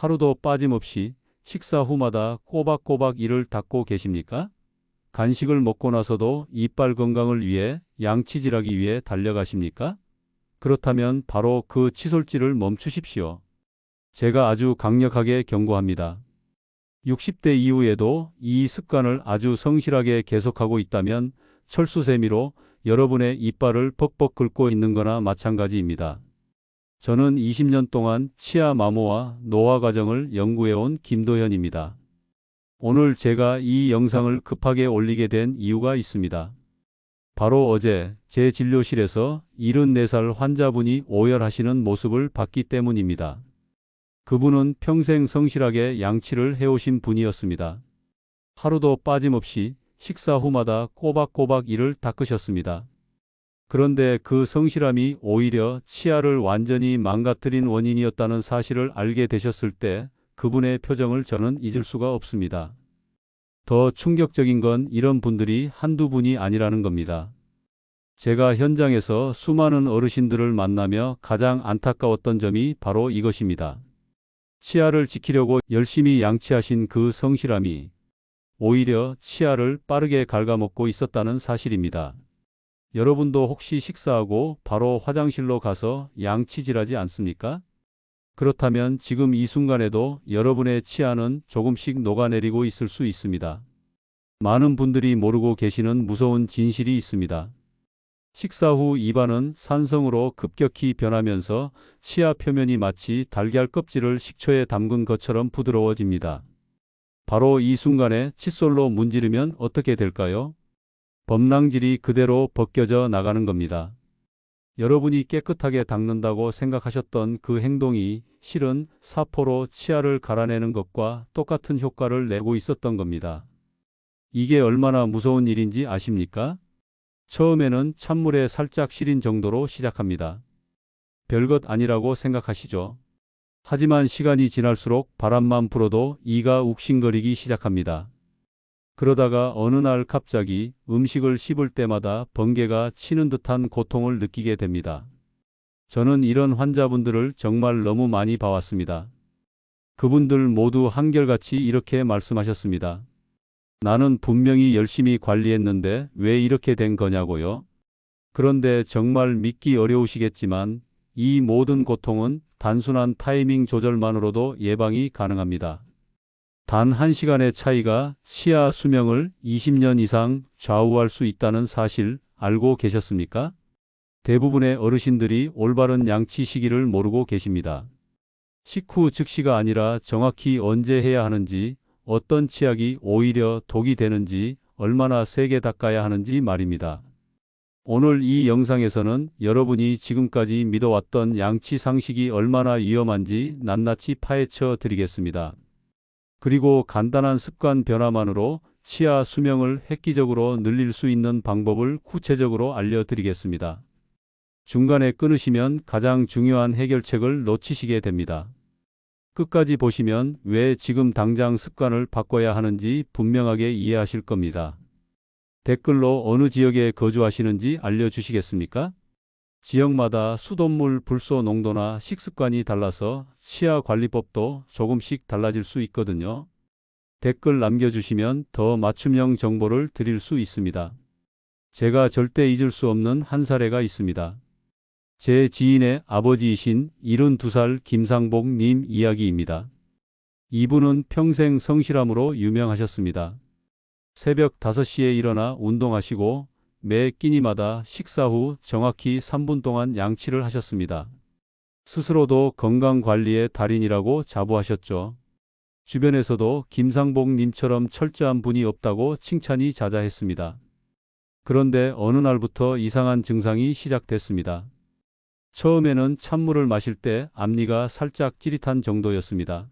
하루도 빠짐없이 식사 후마다 꼬박꼬박 이를 닦고 계십니까? 간식을 먹고 나서도 이빨 건강을 위해 양치질하기 위해 달려가십니까? 그렇다면 바로 그 칫솔질을 멈추십시오. 제가 아주 강력하게 경고합니다. 60대 이후에도 이 습관을 아주 성실하게 계속하고 있다면 철수세미로 여러분의 이빨을 벅벅 긁고 있는 거나 마찬가지입니다. 저는 20년 동안 치아 마모와 노화 과정을 연구해온 김도현입니다. 오늘 제가 이 영상을 급하게 올리게 된 이유가 있습니다. 바로 어제 제 진료실에서 74살 환자분이 오열하시는 모습을 봤기 때문입니다. 그분은 평생 성실하게 양치를 해오신 분이었습니다. 하루도 빠짐없이 식사 후마다 꼬박꼬박 이를 닦으셨습니다. 그런데 그 성실함이 오히려 치아를 완전히 망가뜨린 원인이었다는 사실을 알게 되셨을 때 그분의 표정을 저는 잊을 수가 없습니다. 더 충격적인 건 이런 분들이 한두 분이 아니라는 겁니다. 제가 현장에서 수많은 어르신들을 만나며 가장 안타까웠던 점이 바로 이것입니다. 치아를 지키려고 열심히 양치하신 그 성실함이 오히려 치아를 빠르게 갉아먹고 있었다는 사실입니다. 여러분도 혹시 식사하고 바로 화장실로 가서 양치질하지 않습니까? 그렇다면 지금 이 순간에도 여러분의 치아는 조금씩 녹아내리고 있을 수 있습니다. 많은 분들이 모르고 계시는 무서운 진실이 있습니다. 식사 후 입안은 산성으로 급격히 변하면서 치아 표면이 마치 달걀 껍질을 식초에 담근 것처럼 부드러워집니다. 바로 이 순간에 칫솔로 문지르면 어떻게 될까요? 범랑질이 그대로 벗겨져 나가는 겁니다. 여러분이 깨끗하게 닦는다고 생각하셨던 그 행동이 실은 사포로 치아를 갈아내는 것과 똑같은 효과를 내고 있었던 겁니다. 이게 얼마나 무서운 일인지 아십니까? 처음에는 찬물에 살짝 시린 정도로 시작합니다. 별것 아니라고 생각하시죠? 하지만 시간이 지날수록 바람만 불어도 이가 욱신거리기 시작합니다. 그러다가 어느 날 갑자기 음식을 씹을 때마다 번개가 치는 듯한 고통을 느끼게 됩니다. 저는 이런 환자분들을 정말 너무 많이 봐왔습니다. 그분들 모두 한결같이 이렇게 말씀하셨습니다. 나는 분명히 열심히 관리했는데 왜 이렇게 된 거냐고요? 그런데 정말 믿기 어려우시겠지만 이 모든 고통은 단순한 타이밍 조절만으로도 예방이 가능합니다. 단 1시간의 차이가 치아 수명을 20년 이상 좌우할 수 있다는 사실 알고 계셨습니까? 대부분의 어르신들이 올바른 양치 시기를 모르고 계십니다. 식후 즉시가 아니라 정확히 언제 해야 하는지, 어떤 치약이 오히려 독이 되는지, 얼마나 세게 닦아야 하는지 말입니다. 오늘 이 영상에서는 여러분이 지금까지 믿어왔던 양치 상식이 얼마나 위험한지 낱낱이 파헤쳐 드리겠습니다. 그리고 간단한 습관 변화만으로 치아 수명을 획기적으로 늘릴 수 있는 방법을 구체적으로 알려드리겠습니다. 중간에 끊으시면 가장 중요한 해결책을 놓치시게 됩니다. 끝까지 보시면 왜 지금 당장 습관을 바꿔야 하는지 분명하게 이해하실 겁니다. 댓글로 어느 지역에 거주하시는지 알려주시겠습니까? 지역마다 수돗물 불소 농도나 식습관이 달라서 치아 관리법도 조금씩 달라질 수 있거든요. 댓글 남겨주시면 더 맞춤형 정보를 드릴 수 있습니다. 제가 절대 잊을 수 없는 한 사례가 있습니다. 제 지인의 아버지이신 72살 김상복 님 이야기입니다. 이분은 평생 성실함으로 유명하셨습니다. 새벽 5시에 일어나 운동하시고 매 끼니마다 식사 후 정확히 3분 동안 양치를 하셨습니다. 스스로도 건강관리의 달인이라고 자부하셨죠. 주변에서도 김상복 님처럼 철저한 분이 없다고 칭찬이 자자했습니다. 그런데 어느 날부터 이상한 증상이 시작됐습니다. 처음에는 찬물을 마실 때 앞니가 살짝 찌릿한 정도였습니다.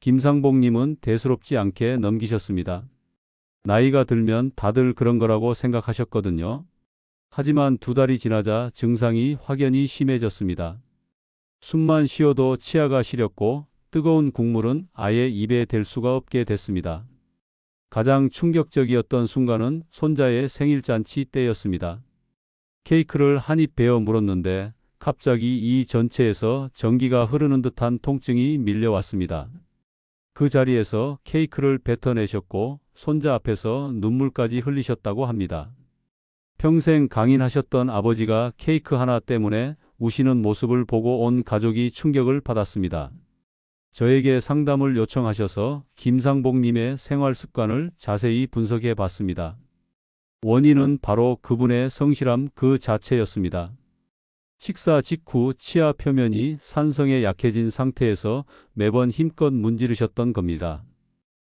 김상복 님은 대수롭지 않게 넘기셨습니다. 나이가 들면 다들 그런 거라고 생각하셨거든요. 하지만 두 달이 지나자 증상이 확연히 심해졌습니다. 숨만 쉬어도 치아가 시렸고 뜨거운 국물은 아예 입에 댈 수가 없게 됐습니다. 가장 충격적이었던 순간은 손자의 생일잔치 때였습니다. 케이크를 한 입 베어 물었는데 갑자기 이 전체에서 전기가 흐르는 듯한 통증이 밀려왔습니다. 그 자리에서 케이크를 뱉어내셨고 손자 앞에서 눈물까지 흘리셨다고 합니다. 평생 강인하셨던 아버지가 케이크 하나 때문에 우시는 모습을 보고 온 가족이 충격을 받았습니다. 저에게 상담을 요청하셔서 김상복님의 생활 습관을 자세히 분석해 봤습니다. 원인은 바로 그분의 성실함 그 자체였습니다. 식사 직후 치아 표면이 산성에 약해진 상태에서 매번 힘껏 문지르셨던 겁니다.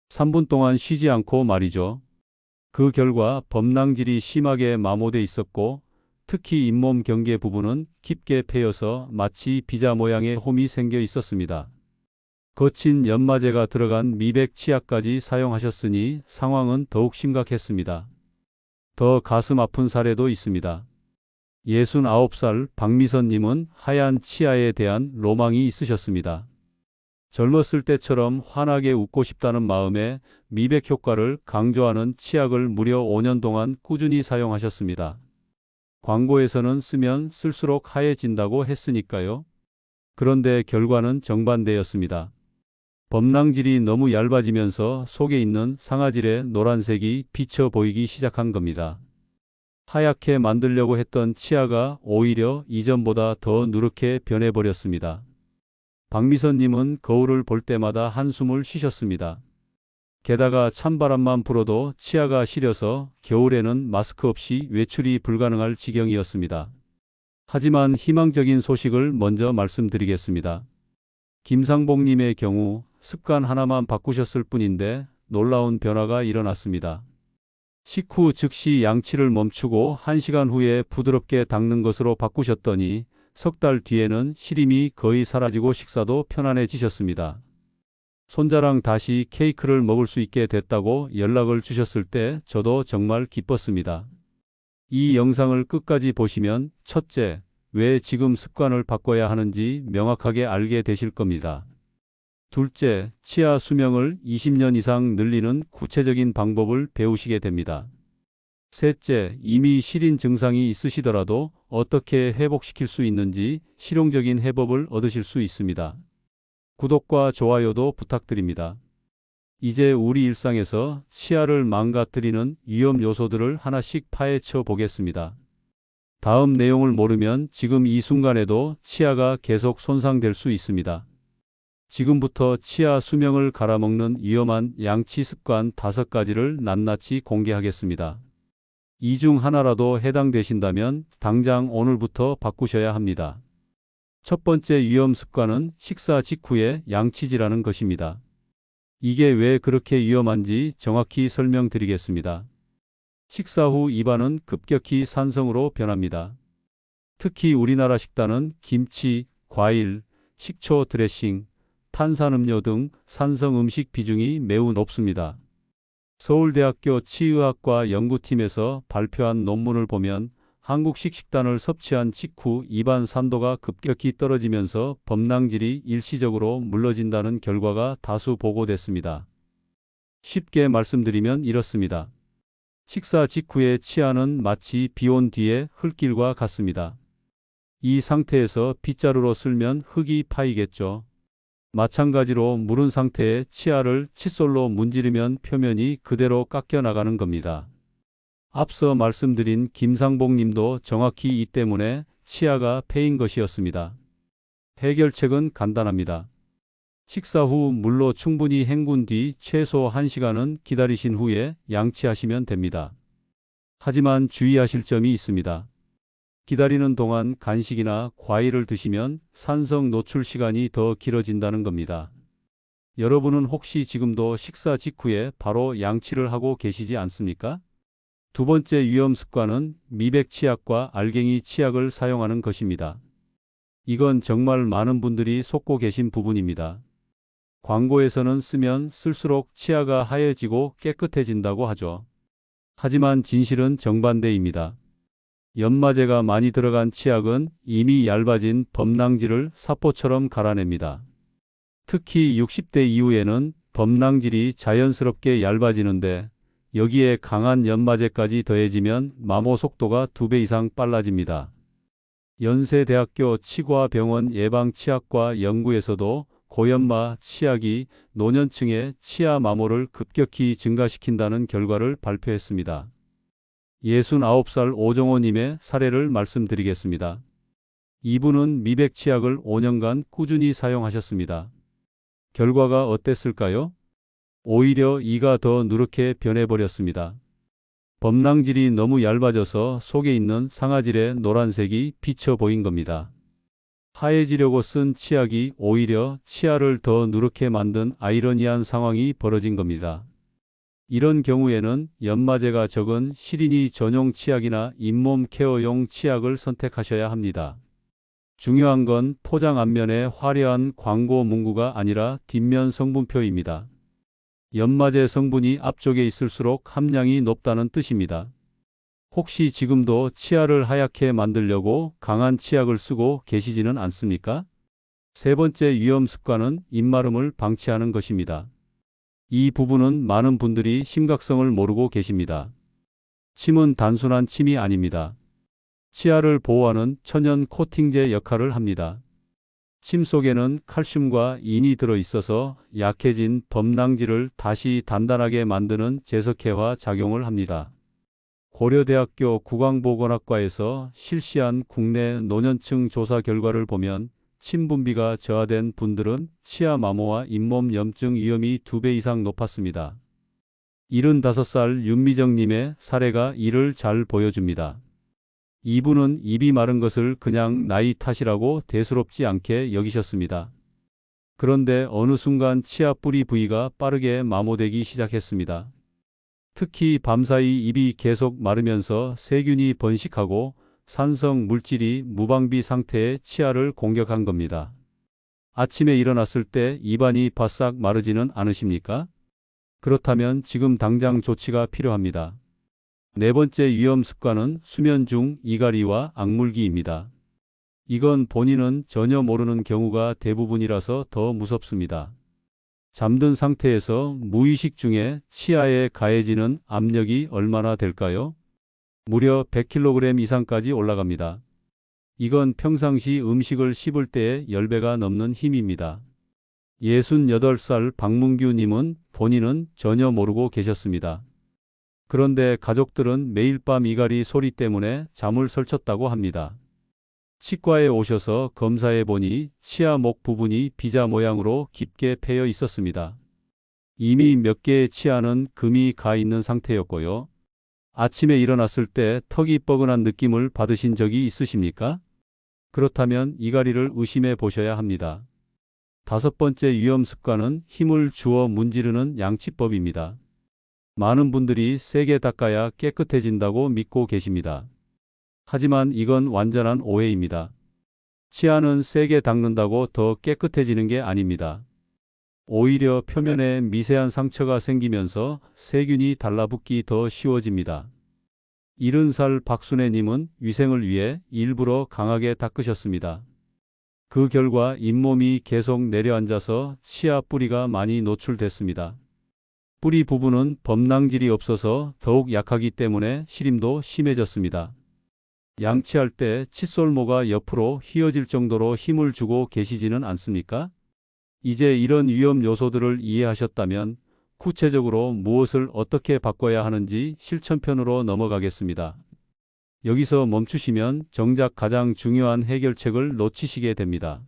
3분 동안 쉬지 않고 말이죠. 그 결과 범낭질이 심하게 마모돼 있었고 특히 잇몸 경계 부분은 깊게 패여서 마치 비자 모양의 홈이 생겨 있었습니다. 거친 연마제가 들어간 미백 치약까지 사용하셨으니 상황은 더욱 심각했습니다. 더 가슴 아픈 사례도 있습니다. 69살 박미선님은 하얀 치아에 대한 로망이 있으셨습니다. 젊었을 때처럼 환하게 웃고 싶다는 마음에 미백 효과를 강조하는 치약을 무려 5년 동안 꾸준히 사용하셨습니다. 광고에서는 쓰면 쓸수록 하얘진다고 했으니까요. 그런데 결과는 정반대였습니다. 범낭질이 너무 얇아지면서 속에 있는 상아질의 노란색이 비쳐 보이기 시작한 겁니다. 하얗게 만들려고 했던 치아가 오히려 이전보다 더 누렇게 변해버렸습니다. 박미선님은 거울을 볼 때마다 한숨을 쉬셨습니다. 게다가 찬바람만 불어도 치아가 시려서 겨울에는 마스크 없이 외출이 불가능할 지경이었습니다. 하지만 희망적인 소식을 먼저 말씀드리겠습니다. 김상복님의 경우 습관 하나만 바꾸셨을 뿐인데 놀라운 변화가 일어났습니다. 식후 즉시 양치를 멈추고 1시간 후에 부드럽게 닦는 것으로 바꾸셨더니 석 달 뒤에는 시림이 거의 사라지고 식사도 편안해지셨습니다. 손자랑 다시 케이크를 먹을 수 있게 됐다고 연락을 주셨을 때 저도 정말 기뻤습니다. 이 영상을 끝까지 보시면 첫째, 왜 지금 습관을 바꿔야 하는지 명확하게 알게 되실 겁니다. 둘째, 치아 수명을 20년 이상 늘리는 구체적인 방법을 배우시게 됩니다. 셋째, 이미 시린 증상이 있으시더라도 어떻게 회복시킬 수 있는지 실용적인 해법을 얻으실 수 있습니다. 구독과 좋아요도 부탁드립니다. 이제 우리 일상에서 치아를 망가뜨리는 위험 요소들을 하나씩 파헤쳐 보겠습니다. 다음 내용을 모르면 지금 이 순간에도 치아가 계속 손상될 수 있습니다. 지금부터 치아 수명을 갈아먹는 위험한 양치 습관 다섯 가지를 낱낱이 공개하겠습니다. 이 중 하나라도 해당되신다면 당장 오늘부터 바꾸셔야 합니다. 첫 번째 위험 습관은 식사 직후에 양치질하는 것입니다. 이게 왜 그렇게 위험한지 정확히 설명드리겠습니다. 식사 후 입안은 급격히 산성으로 변합니다. 특히 우리나라 식단은 김치, 과일, 식초 드레싱, 탄산음료 등 산성 음식 비중이 매우 높습니다. 서울대학교 치의학과 연구팀에서 발표한 논문을 보면 한국식 식단을 섭취한 직후 입안 산도가 급격히 떨어지면서 범낭질이 일시적으로 물러진다는 결과가 다수 보고됐습니다. 쉽게 말씀드리면 이렇습니다. 식사 직후의 치아는 마치 비온 뒤의 흙길과 같습니다. 이 상태에서 빗자루로 쓸면 흙이 파이겠죠. 마찬가지로 무른 상태의 치아를 칫솔로 문지르면 표면이 그대로 깎여 나가는 겁니다. 앞서 말씀드린 김상복 님도 정확히 이 때문에 치아가 패인 것이었습니다. 해결책은 간단합니다. 식사 후 물로 충분히 헹군 뒤 최소 1시간은 기다리신 후에 양치하시면 됩니다. 하지만 주의하실 점이 있습니다. 기다리는 동안 간식이나 과일을 드시면 산성 노출 시간이 더 길어진다는 겁니다. 여러분은 혹시 지금도 식사 직후에 바로 양치를 하고 계시지 않습니까? 두 번째 위험 습관은 미백 치약과 알갱이 치약을 사용하는 것입니다. 이건 정말 많은 분들이 속고 계신 부분입니다. 광고에서는 쓰면 쓸수록 치아가 하얘지고 깨끗해진다고 하죠. 하지만 진실은 정반대입니다. 연마제가 많이 들어간 치약은 이미 얇아진 범낭질을 사포처럼 갈아냅니다. 특히 60대 이후에는 범낭질이 자연스럽게 얇아지는데 여기에 강한 연마제까지 더해지면 마모 속도가 두배 이상 빨라집니다. 연세대학교 치과병원 예방치약과 연구에서도 고연마 치약이 노년층의 치아 마모를 급격히 증가시킨다는 결과를 발표했습니다. 69살 오정호님의 사례를 말씀드리겠습니다. 이분은 미백 치약을 5년간 꾸준히 사용하셨습니다. 결과가 어땠을까요? 오히려 이가 더 누렇게 변해버렸습니다. 범랑질이 너무 얇아져서 속에 있는 상아질의 노란색이 비쳐 보인 겁니다. 하얘지려고 쓴 치약이 오히려 치아를 더 누렇게 만든 아이러니한 상황이 벌어진 겁니다. 이런 경우에는 연마제가 적은 시린이 전용 치약이나 잇몸 케어용 치약을 선택하셔야 합니다. 중요한 건 포장 앞면의 화려한 광고 문구가 아니라 뒷면 성분표입니다. 연마제 성분이 앞쪽에 있을수록 함량이 높다는 뜻입니다. 혹시 지금도 치아를 하얗게 만들려고 강한 치약을 쓰고 계시지는 않습니까? 세 번째 위험 습관은 입마름을 방치하는 것입니다. 이 부분은 많은 분들이 심각성을 모르고 계십니다. 침은 단순한 침이 아닙니다. 치아를 보호하는 천연 코팅제 역할을 합니다. 침 속에는 칼슘과 인이 들어 있어서 약해진 범랑질을 다시 단단하게 만드는 제석회화 작용을 합니다. 고려대학교 국왕보건학과에서 실시한 국내 노년층 조사 결과를 보면 침 분비가 저하된 분들은 치아 마모와 잇몸 염증 위험이 2배 이상 높았습니다. 75살 윤미정님의 사례가 이를 잘 보여줍니다. 이분은 입이 마른 것을 그냥 나이 탓이라고 대수롭지 않게 여기셨습니다. 그런데 어느 순간 치아 뿌리 부위가 빠르게 마모되기 시작했습니다. 특히 밤사이 입이 계속 마르면서 세균이 번식하고 산성 물질이 무방비 상태의 치아를 공격한 겁니다. 아침에 일어났을 때 입안이 바싹 마르지는 않으십니까? 그렇다면 지금 당장 조치가 필요합니다. 네 번째 위험 습관은 수면 중 이갈이와 악물기입니다. 이건 본인은 전혀 모르는 경우가 대부분이라서 더 무섭습니다. 잠든 상태에서 무의식 중에 치아에 가해지는 압력이 얼마나 될까요? 무려 100kg 이상까지 올라갑니다. 이건 평상시 음식을 씹을 때의 10배가 넘는 힘입니다. 68살 박문규님은 본인은 전혀 모르고 계셨습니다. 그런데 가족들은 매일 밤 이갈이 소리 때문에 잠을 설쳤다고 합니다. 치과에 오셔서 검사해 보니 치아 목 부분이 비자 모양으로 깊게 패여 있었습니다. 이미 몇 개의 치아는 금이 가 있는 상태였고요. 아침에 일어났을 때 턱이 뻐근한 느낌을 받으신 적이 있으십니까? 그렇다면 이갈이를 의심해 보셔야 합니다. 다섯 번째 위험 습관은 힘을 주어 문지르는 양치법입니다. 많은 분들이 세게 닦아야 깨끗해진다고 믿고 계십니다. 하지만 이건 완전한 오해입니다. 치아는 세게 닦는다고 더 깨끗해지는 게 아닙니다. 오히려 표면에 미세한 상처가 생기면서 세균이 달라붙기 더 쉬워집니다. 70살 박순애님은 위생을 위해 일부러 강하게 닦으셨습니다. 그 결과 잇몸이 계속 내려앉아서 치아 뿌리가 많이 노출됐습니다. 뿌리 부분은 범랑질이 없어서 더욱 약하기 때문에 시림도 심해졌습니다. 양치할 때 칫솔모가 옆으로 휘어질 정도로 힘을 주고 계시지는 않습니까? 이제 이런 위험 요소들을 이해하셨다면 구체적으로 무엇을 어떻게 바꿔야 하는지 실천편으로 넘어가겠습니다. 여기서 멈추시면 정작 가장 중요한 해결책을 놓치시게 됩니다.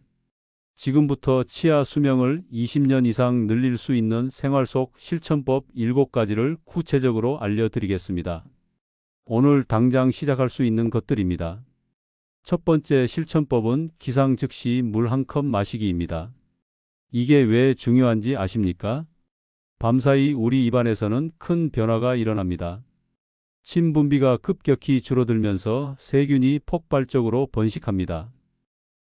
지금부터 치아 수명을 20년 이상 늘릴 수 있는 생활 속 실천법 7가지를 구체적으로 알려드리겠습니다. 오늘 당장 시작할 수 있는 것들입니다. 첫 번째 실천법은 기상 즉시 물 한 컵 마시기입니다. 이게 왜 중요한지 아십니까? 밤사이 우리 입안에서는 큰 변화가 일어납니다. 침 분비가 급격히 줄어들면서 세균이 폭발적으로 번식합니다.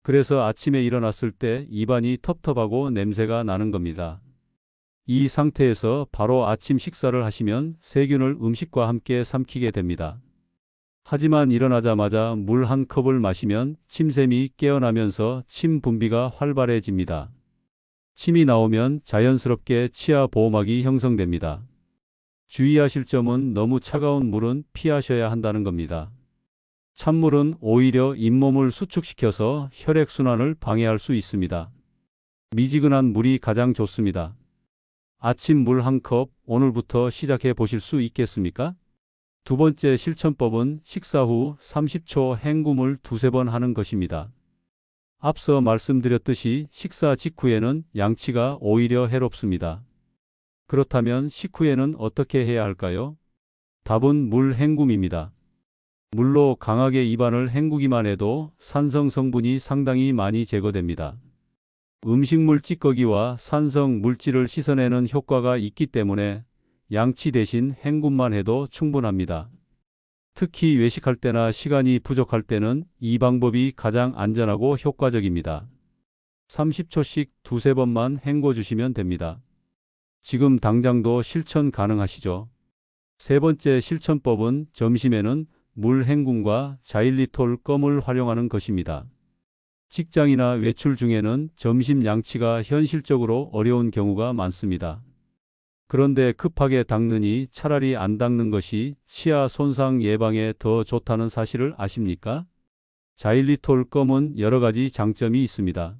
그래서 아침에 일어났을 때 입안이 텁텁하고 냄새가 나는 겁니다. 이 상태에서 바로 아침 식사를 하시면 세균을 음식과 함께 삼키게 됩니다. 하지만 일어나자마자 물 한 컵을 마시면 침샘이 깨어나면서 침 분비가 활발해집니다. 침이 나오면 자연스럽게 치아 보호막이 형성됩니다. 주의하실 점은 너무 차가운 물은 피하셔야 한다는 겁니다. 찬물은 오히려 잇몸을 수축시켜서 혈액순환을 방해할 수 있습니다. 미지근한 물이 가장 좋습니다. 아침 물 한 컵 오늘부터 시작해 보실 수 있겠습니까? 두 번째 실천법은 식사 후 30초 헹굼을 두세 번 하는 것입니다. 앞서 말씀드렸듯이 식사 직후에는 양치가 오히려 해롭습니다. 그렇다면 식후에는 어떻게 해야 할까요? 답은 물 헹굼입니다. 물로 강하게 입안을 헹구기만 해도 산성 성분이 상당히 많이 제거됩니다. 음식물 찌꺼기와 산성 물질을 씻어내는 효과가 있기 때문에 양치 대신 헹굼만 해도 충분합니다. 특히 외식할 때나 시간이 부족할 때는 이 방법이 가장 안전하고 효과적입니다. 30초씩 두세 번만 헹궈 주시면 됩니다. 지금 당장도 실천 가능하시죠? 세 번째 실천법은 점심에는 물 헹굼과 자일리톨 껌을 활용하는 것입니다. 직장이나 외출 중에는 점심 양치가 현실적으로 어려운 경우가 많습니다. 그런데 급하게 닦느니 차라리 안 닦는 것이 치아 손상 예방에 더 좋다는 사실을 아십니까? 자일리톨 껌은 여러 가지 장점이 있습니다.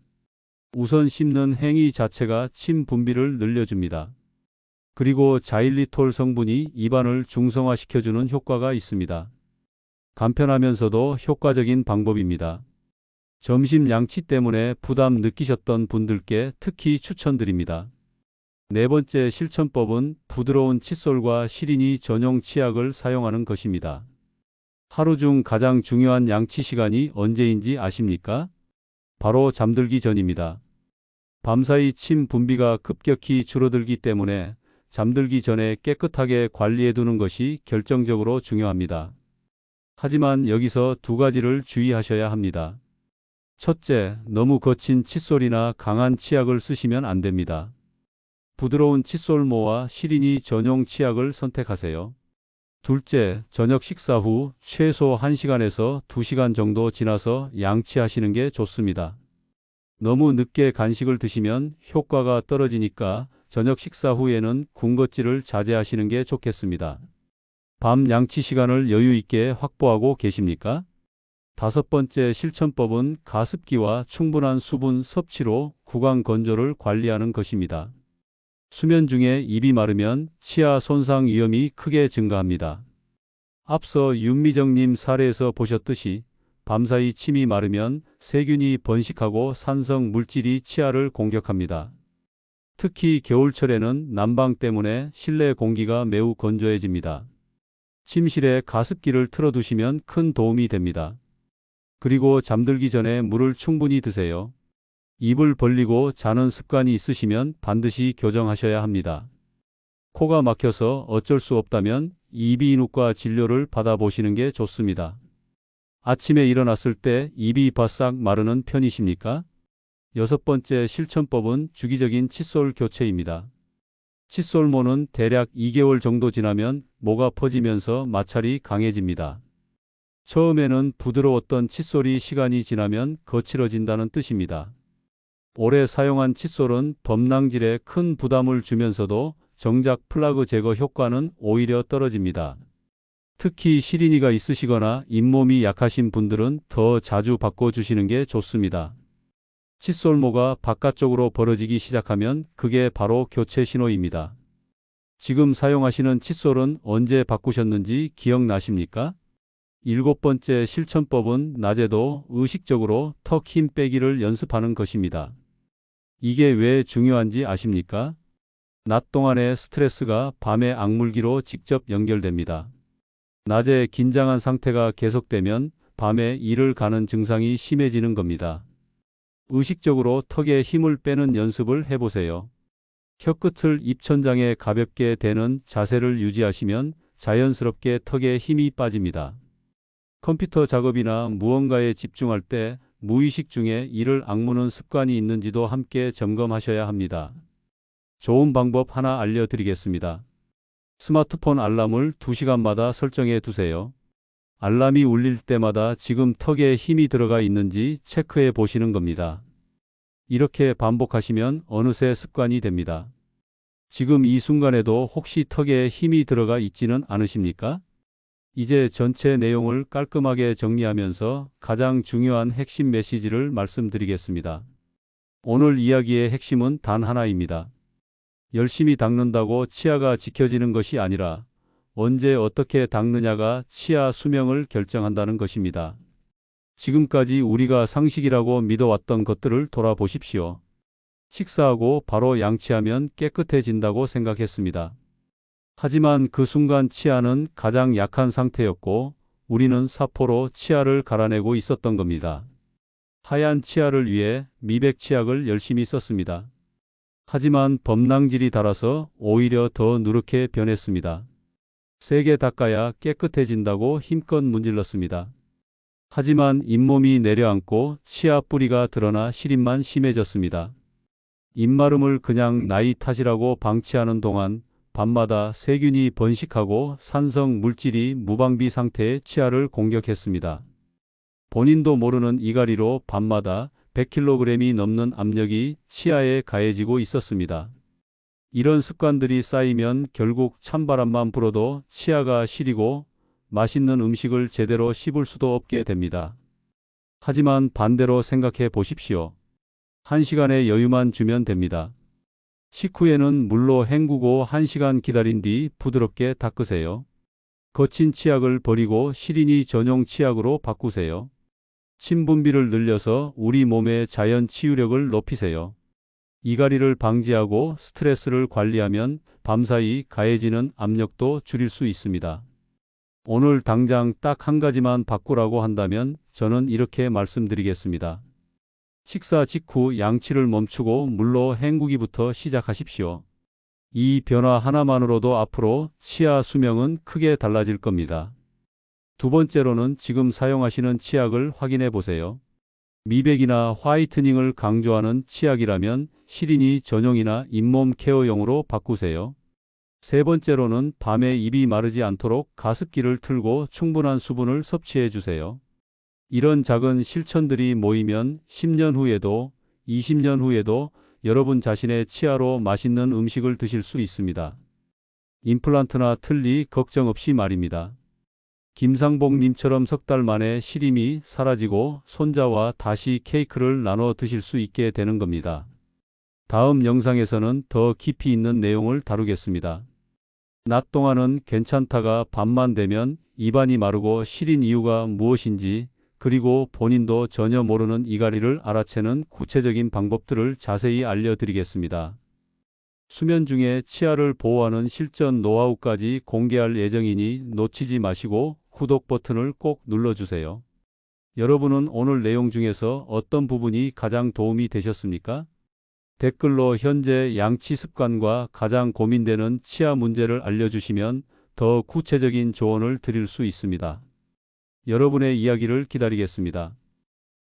우선 씹는 행위 자체가 침 분비를 늘려줍니다. 그리고 자일리톨 성분이 입안을 중성화시켜주는 효과가 있습니다. 간편하면서도 효과적인 방법입니다. 점심 양치 때문에 부담 느끼셨던 분들께 특히 추천드립니다. 네 번째 실천법은 부드러운 칫솔과 시린이 전용 치약을 사용하는 것입니다. 하루 중 가장 중요한 양치 시간이 언제인지 아십니까? 바로 잠들기 전입니다. 밤사이 침 분비가 급격히 줄어들기 때문에 잠들기 전에 깨끗하게 관리해 두는 것이 결정적으로 중요합니다. 하지만 여기서 두 가지를 주의하셔야 합니다. 첫째, 너무 거친 칫솔이나 강한 치약을 쓰시면 안 됩니다. 부드러운 칫솔모와 시린이 전용 치약을 선택하세요. 둘째, 저녁 식사 후 최소 1시간에서 2시간 정도 지나서 양치하시는 게 좋습니다. 너무 늦게 간식을 드시면 효과가 떨어지니까 저녁 식사 후에는 군것질을 자제하시는 게 좋겠습니다. 밤 양치 시간을 여유 있게 확보하고 계십니까? 다섯 번째 실천법은 가습기와 충분한 수분 섭취로 구강 건조를 관리하는 것입니다. 수면 중에 입이 마르면 치아 손상 위험이 크게 증가합니다. 앞서 윤미정님 사례에서 보셨듯이 밤사이 침이 마르면 세균이 번식하고 산성 물질이 치아를 공격합니다. 특히 겨울철에는 난방 때문에 실내 공기가 매우 건조해집니다. 침실에 가습기를 틀어두시면 큰 도움이 됩니다. 그리고 잠들기 전에 물을 충분히 드세요. 입을 벌리고 자는 습관이 있으시면 반드시 교정하셔야 합니다. 코가 막혀서 어쩔 수 없다면 이비인후과 진료를 받아보시는 게 좋습니다. 아침에 일어났을 때 입이 바싹 마르는 편이십니까? 여섯 번째 실천법은 주기적인 칫솔 교체입니다. 칫솔모는 대략 2개월 정도 지나면 모가 퍼지면서 마찰이 강해집니다. 처음에는 부드러웠던 칫솔이 시간이 지나면 거칠어진다는 뜻입니다. 오래 사용한 칫솔은 범랑질에 큰 부담을 주면서도 정작 플라그 제거 효과는 오히려 떨어집니다. 특히 시린이가 있으시거나 잇몸이 약하신 분들은 더 자주 바꿔주시는 게 좋습니다. 칫솔모가 바깥쪽으로 벌어지기 시작하면 그게 바로 교체 신호입니다. 지금 사용하시는 칫솔은 언제 바꾸셨는지 기억나십니까? 일곱 번째 실천법은 낮에도 의식적으로 턱 힘 빼기를 연습하는 것입니다. 이게 왜 중요한지 아십니까? 낮 동안의 스트레스가 밤의 악물기로 직접 연결됩니다. 낮에 긴장한 상태가 계속되면 밤에 이를 가는 증상이 심해지는 겁니다. 의식적으로 턱에 힘을 빼는 연습을 해보세요. 혀끝을 입천장에 가볍게 대는 자세를 유지하시면 자연스럽게 턱에 힘이 빠집니다. 컴퓨터 작업이나 무언가에 집중할 때 무의식 중에 이를 악무는 습관이 있는지도 함께 점검하셔야 합니다. 좋은 방법 하나 알려드리겠습니다. 스마트폰 알람을 2시간마다 설정해 두세요. 알람이 울릴 때마다 지금 턱에 힘이 들어가 있는지 체크해 보시는 겁니다. 이렇게 반복하시면 어느새 습관이 됩니다. 지금 이 순간에도 혹시 턱에 힘이 들어가 있지는 않으십니까? 이제 전체 내용을 깔끔하게 정리하면서 가장 중요한 핵심 메시지를 말씀드리겠습니다. 오늘 이야기의 핵심은 단 하나입니다. 열심히 닦는다고 치아가 지켜지는 것이 아니라 언제 어떻게 닦느냐가 치아 수명을 결정한다는 것입니다. 지금까지 우리가 상식이라고 믿어왔던 것들을 돌아보십시오. 식사하고 바로 양치하면 깨끗해진다고 생각했습니다. 하지만 그 순간 치아는 가장 약한 상태였고 우리는 사포로 치아를 갈아내고 있었던 겁니다. 하얀 치아를 위해 미백 치약을 열심히 썼습니다. 하지만 범랑질이 달아서 오히려 더 누렇게 변했습니다. 세게 닦아야 깨끗해진다고 힘껏 문질렀습니다. 하지만 잇몸이 내려앉고 치아 뿌리가 드러나 시림만 심해졌습니다. 입마름을 그냥 나이 탓이라고 방치하는 동안 밤마다 세균이 번식하고 산성 물질이 무방비 상태의 치아를 공격했습니다. 본인도 모르는 이갈이로 밤마다 100kg이 넘는 압력이 치아에 가해지고 있었습니다. 이런 습관들이 쌓이면 결국 찬바람만 불어도 치아가 시리고 맛있는 음식을 제대로 씹을 수도 없게 됩니다. 하지만 반대로 생각해 보십시오. 한 시간의 여유만 주면 됩니다. 식후에는 물로 헹구고 한 시간 기다린 뒤 부드럽게 닦으세요. 거친 치약을 버리고 시린이 전용 치약으로 바꾸세요. 침 분비를 늘려서 우리 몸의 자연 치유력을 높이세요. 이갈이를 방지하고 스트레스를 관리하면 밤사이 가해지는 압력도 줄일 수 있습니다. 오늘 당장 딱 한 가지만 바꾸라고 한다면 저는 이렇게 말씀드리겠습니다. 식사 직후 양치를 멈추고 물로 헹구기부터 시작하십시오. 이 변화 하나만으로도 앞으로 치아 수명은 크게 달라질 겁니다. 두 번째로는 지금 사용하시는 치약을 확인해 보세요. 미백이나 화이트닝을 강조하는 치약이라면 시린이 전용이나 잇몸 케어용으로 바꾸세요. 세 번째로는 밤에 입이 마르지 않도록 가습기를 틀고 충분한 수분을 섭취해 주세요. 이런 작은 실천들이 모이면 10년 후에도 20년 후에도 여러분 자신의 치아로 맛있는 음식을 드실 수 있습니다. 임플란트나 틀니 걱정 없이 말입니다. 김상복님처럼 석 달 만에 시림이 사라지고 손자와 다시 케이크를 나눠 드실 수 있게 되는 겁니다. 다음 영상에서는 더 깊이 있는 내용을 다루겠습니다. 낮 동안은 괜찮다가 밤만 되면 입안이 마르고 시린 이유가 무엇인지 그리고 본인도 전혀 모르는 이갈이를 알아채는 구체적인 방법들을 자세히 알려드리겠습니다. 수면 중에 치아를 보호하는 실전 노하우까지 공개할 예정이니 놓치지 마시고 구독 버튼을 꼭 눌러주세요. 여러분은 오늘 내용 중에서 어떤 부분이 가장 도움이 되셨습니까? 댓글로 현재 양치 습관과 가장 고민되는 치아 문제를 알려주시면 더 구체적인 조언을 드릴 수 있습니다. 여러분의 이야기를 기다리겠습니다.